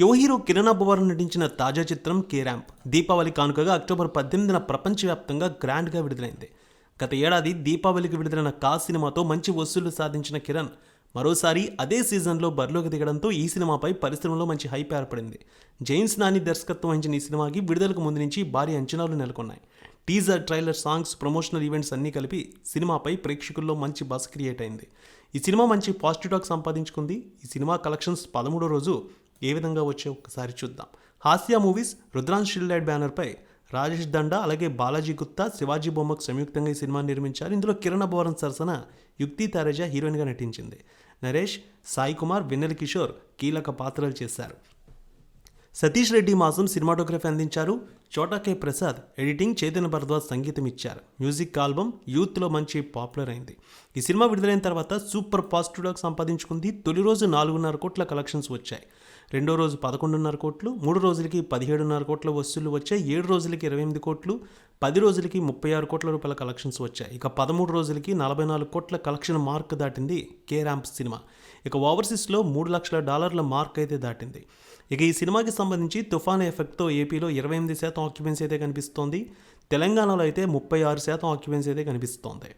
యువ హీరో కిరణ్ అబ్బవారు నటించిన తాజా చిత్రం కే దీపావళి కానుకగా అక్టోబర్ పద్దెనిమిదిన ప్రపంచవ్యాప్తంగా గ్రాండ్గా విడుదలైంది. గత ఏడాది దీపావళికి విడుదలైన కా సినిమాతో మంచి వసూళ్ళు సాధించిన కిరణ్ మరోసారి అదే సీజన్లో బరిలోకి దిగడంతో ఈ సినిమాపై పరిశ్రమలో మంచి హైప్ ఏర్పడింది. జైన్స్ నాని దర్శకత్వం వహించిన ఈ సినిమాకి విడుదలకు ముందు నుంచి భారీ అంచనాలు నెలకొన్నాయి. Teaser trailer songs promotional events అన్నీ కలిపి సినిమాపై ప్రేక్షకుల్లో మంచి బస్ క్రియేట్ అయింది. ఈ సినిమా మంచి పాజిటివ్ టాక్ సంపాదించుకుంది. ఈ సినిమా కలెక్షన్స్ పదమూడో రోజు ఏ విధంగా వచ్చే ఒకసారి చూద్దాం. హాస్య మూవీస్ రుద్రాన్ షిల్డెడ్ బ్యానర్పై రాజేష్ దండా అలాగే బాలాజీ గుప్తా శివాజీ బొమ్మకు సంయుక్తంగా ఈ సినిమాని నిర్మించారు. ఇందులో కిరణ్ అబ్బవరం సరసన యుక్తి తారేజా హీరోయిన్గా నటించింది. నరేష్ సాయి కుమార్ వెన్నెల కిషోర్ కీలక పాత్రలు చేశారు. సతీష్ రెడ్డి మాసం సినిమాటోగ్రఫీ అందించారు. చోటా కే ప్రసాద్ ఎడిటింగ్ చైతన్య భరద్వాజ్ సంగీతం ఇచ్చారు. మ్యూజిక్ ఆల్బమ్ యూత్లో మంచి పాపులర్ అయింది. ఈ సినిమా విడుదలైన తర్వాత సూపర్ పాజిటివ్ సంపాదించుకుంది. తొలి రోజు నాలుగున్నర కోట్ల కలెక్షన్స్ వచ్చాయి. రెండో రోజు పదకొండున్నర కోట్లు మూడు రోజులకి పదిహేడున్నర కోట్ల వసూళ్ళు వచ్చాయి ఏడు రోజులకి ఇరవై ఎనిమిది కోట్లు పది రోజులకి ముప్పై ఆరు కోట్ల రూపాయల కలెక్షన్స్ వచ్చాయి. ఇక పదమూడు రోజులకి నలభై నాలుగు కోట్ల కలెక్షన్ మార్క్ దాటింది కే ర్యాంప్ సినిమా ఇక ఓవర్సీస్లో మూడు లక్షల డాలర్ల మార్క్ అయితే దాటింది. ఇక ఈ సినిమాకి సంబంధించి తుఫాన్ ఎఫెక్ట్తో ఏపీలో ఇరవై ఎనిమిది శాతం ఆక్యుపెన్సీ అయితే కనిపిస్తోంది. తెలంగాణలో అయితే ముప్పై ఆరు శాతం ఆక్యుపెన్సీ అయితే కనిపిస్తోంది.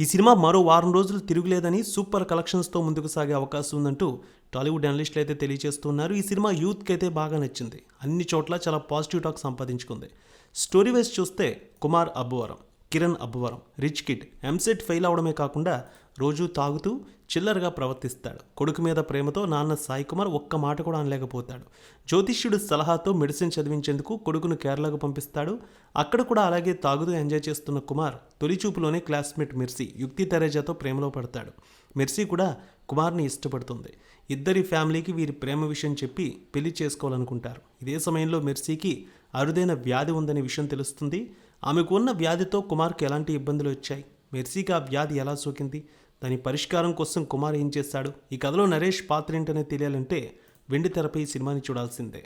ఈ సినిమా మరో వారం రోజులు తిరుగులేదని సూపర్ కలెక్షన్స్తో ముందుకు సాగే అవకాశం ఉందంటూ టాలీవుడ్ అనలిస్టులు అయితే తెలియజేస్తున్నారు. ఈ సినిమా యూత్కి అయితే బాగా నచ్చింది. అన్ని చోట్ల చాలా పాజిటివ్ టాక్ సంపాదించుకుంది. స్టోరీ వైజ్ చూస్తే Kumar Abbuvaram. Kiran Abbavaram. Rich kid. EAMCET fail అవడమే కాకుండా రోజూ తాగుతూ చిల్లరగా ప్రవర్తిస్తాడు. కొడుకు మీద ప్రేమతో నాన్న సాయి కుమార్ ఒక్క మాట కూడా అనలేకపోతాడు. జ్యోతిష్యుడు సలహాతో మెడిసిన్ చదివించేందుకు కొడుకును కేరళకు పంపిస్తాడు. అక్కడ కూడా అలాగే తాగుతూ ఎంజాయ్ చేస్తున్న కుమార్ తొలిచూపులోనే క్లాస్మేట్ మిర్సీ యుక్తి తెరేజాతో ప్రేమలో పడతాడు. మిర్సీ కూడా కుమార్ని ఇష్టపడుతుంది. ఇద్దరి ఫ్యామిలీకి వీరి ప్రేమ విషయం చెప్పి పెళ్ళి చేసుకోవాలనుకుంటారు. ఇదే సమయంలో మిర్సీకి అరుదైన వ్యాధి ఉందనే విషయం తెలుస్తుంది. ఆమెకు ఉన్న వ్యాధితో కుమార్కి ఎలాంటి ఇబ్బందులు వచ్చాయి? మెర్సీకి ఆ వ్యాధి ఎలా సోకింది? దాని పరిష్కారం కోసం కుమార్ ఏం చేస్తాడు ఈ కథలో నరేష్ పాత్ర ఏంటనే తెలియాలంటే వెండి తెరపై ఈ సినిమాని చూడాల్సిందే.